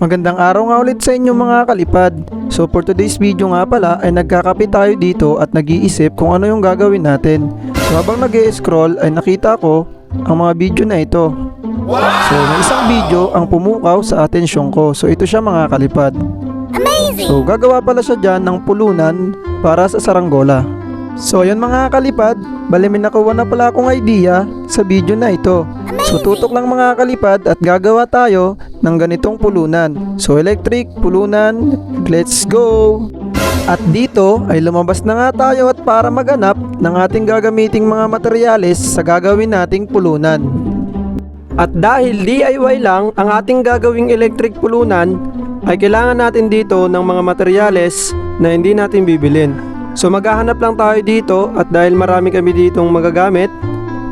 Magandang araw nga ulit sa inyo mga kalipad. So for today's video nga pala ay nagkakape tayo dito at nag-iisip kung ano yung gagawin natin. So habang nag scroll ay nakita ko ang mga video na ito. So may isang video ang pumukaw sa atensyon ko. So ito siya mga kalipad. So gagawa pala siya dyan ng pulunan para sa saranggola. So yun mga kalipad, bali may nakuha na pala akong idea sa video na ito. So tutok lang mga kalipad at gagawa tayo ng ganitong pulunan. So electric pulunan, let's go! At dito ay lumabas na nga tayo at para maganap ng ating gagamiting mga materyales sa gagawin nating pulunan. At dahil DIY lang ang ating gagawing electric pulunan, ay kailangan natin dito ng mga materyales na hindi natin bibilin. So maghahanap lang tayo dito at dahil marami kami ditong magagamit,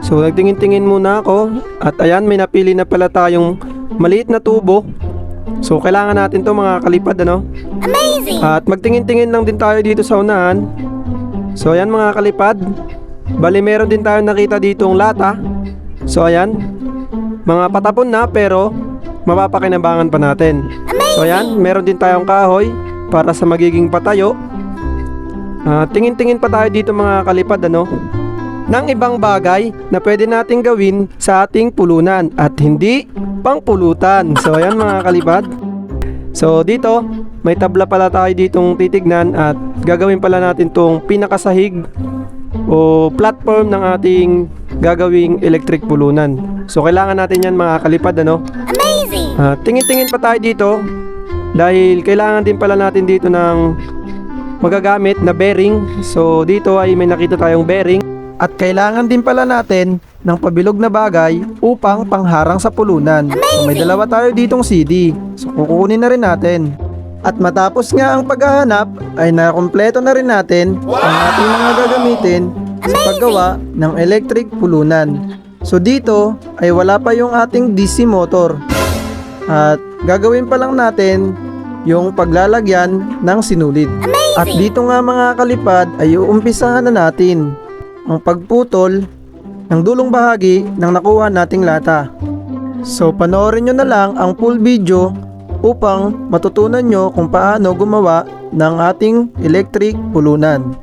so nagtingin-tingin muna ako at ayan may napili na pala tayong maliit na tubo. So kailangan natin to mga kalipad ano. Amazing! At magtingin-tingin lang din tayo dito sa unahan. So ayan mga kalipad. Bali meron din tayo nakita ditong lata. So ayan. Mga patapon na pero mapapakinabangan pa natin. So ayan, meron din tayong kahoy para sa magiging patayo. Ah, tingin-tingin pa tayo dito mga kalipad ano. Nang ibang bagay na pwede nating gawin sa ating pulunan at hindi pangpulutan. So ayan mga kalipad. So dito, may tabla pala tayo ditong titignan at gagawin pala natin tong pinakasahig o platform ng ating gagawing electric pulunan. So kailangan natin yan mga kalipad ano. Amazing! Ah, tingin-tingin pa tayo dito dahil kailangan din pala natin dito ng magagamit na bearing. So dito ay may nakita tayong bearing at kailangan din pala natin ng pabilog na bagay upang pangharang sa pulunan. So may dalawa tayo ditong CD. So kukunin na rin natin. At matapos nga ang paghahanap ay nakompleto na rin natin ang ating mga gagamitin sa paggawa ng electric pulunan. So dito ay wala pa yung ating DC motor. At gagawin pa lang natin yung paglalagyan ng sinulid. At dito nga mga kalipad ay uumpisahan na natin ang pagputol ng dulong bahagi ng nakuha nating lata. So panoorin nyo na lang ang full video upang matutunan nyo kung paano gumawa ng ating electric pulunan.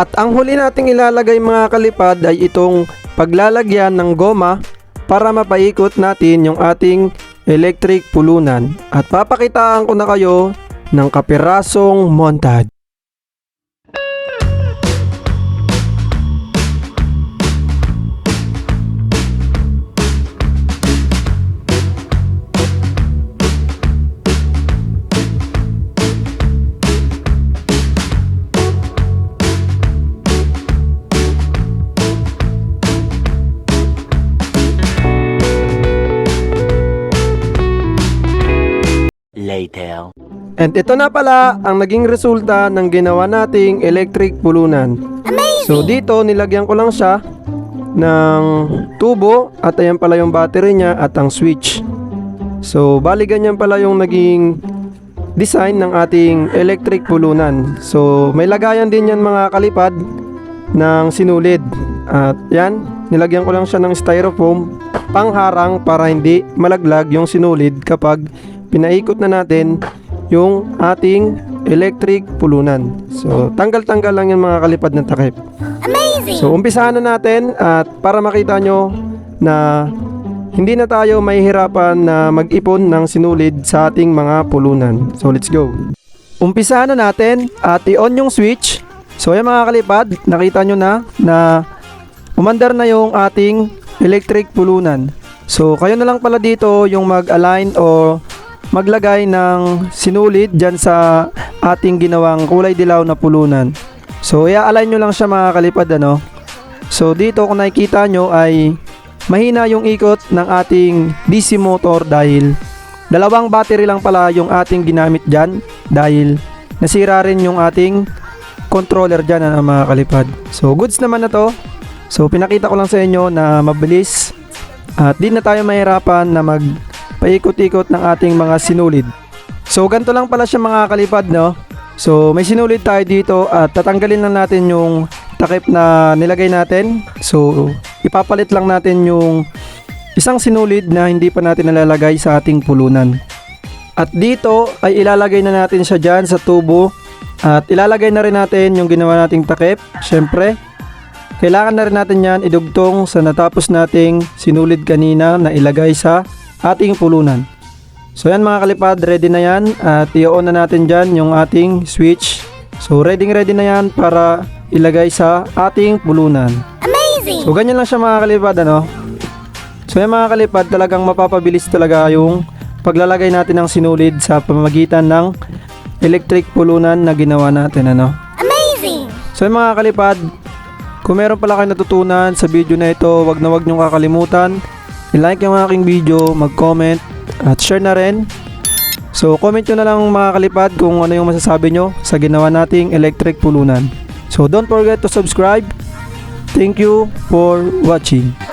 At ang huli nating ilalagay mga kalipad ay itong paglalagyan ng goma para mapaikot natin yung ating electric pulunan. At papakitaan ko na kayo ng kapirasong montage. Later. And ito na pala ang naging resulta ng ginawa nating electric pulunan. So dito nilagyan ko lang siya ng tubo at ayan pala yung battery niya at ang switch. So bali ganyan pala yung naging design ng ating electric pulunan. So may lagayan din yan mga kalipad ng sinulid. At yan, nilagyan ko lang siya ng styrofoam pangharang para hindi malaglag yung sinulid kapag pinaikot na natin yung ating electric pulunan. So, tanggal-tanggal lang yung mga kalipad ng takip. So, umpisahan na natin at para makita nyo na hindi na tayo mahihirapan na mag-ipon ng sinulid sa ating mga pulunan. So, let's go. Umpisahan na natin at i-on yung switch. So, yung mga kalipad, nakita nyo na na umandar na yung ating electric pulunan. So, kayo na lang pala dito yung mag-align o maglagay ng sinulid dyan sa ating ginawang kulay dilaw na pulunan. So, i-align nyo lang siya mga kalipad ano. So, dito kung nakikita nyo ay mahina yung ikot ng ating DC motor dahil dalawang battery lang pala yung ating ginamit dyan dahil nasira rin yung ating controller dyan ano, mga kalipad. So, goods naman na to. So, pinakita ko lang sa inyo na mabilis at di na tayo mahirapan na mag paikot-ikot ng ating mga sinulid. So ganito lang pala siya mga kalipad no. So may sinulid tayo dito at tatanggalin lang natin yung takip na nilagay natin. So ipapalit lang natin yung isang sinulid na hindi pa natin nalalagay sa ating pulunan. At dito ay ilalagay na natin siya dyan sa tubo at ilalagay na rin natin yung ginawa nating takip. Syempre, kailangan na rin natin yan idugtong sa natapos nating sinulid kanina na ilagay sa ating pulunan. So yan mga kalipad, ready na yan at i-on na natin dyan yung ating switch. So ready ready na yan para ilagay sa ating pulunan. Amazing! So ganyan lang siya mga kalipad ano. So yan mga kalipad, talagang mapapabilis talaga yung paglalagay natin ng sinulid sa pamamagitan ng electric pulunan na ginawa natin ano. Amazing! So yung mga kalipad, kung meron pala kayo natutunan sa video na ito, wag na wag niyong kakalimutan i-like yung aking video, mag-comment at share na rin. So comment nyo na lang mga kalipad kung ano yung masasabi nyo sa ginawa nating electric pulunan. So don't forget to subscribe. Thank you for watching.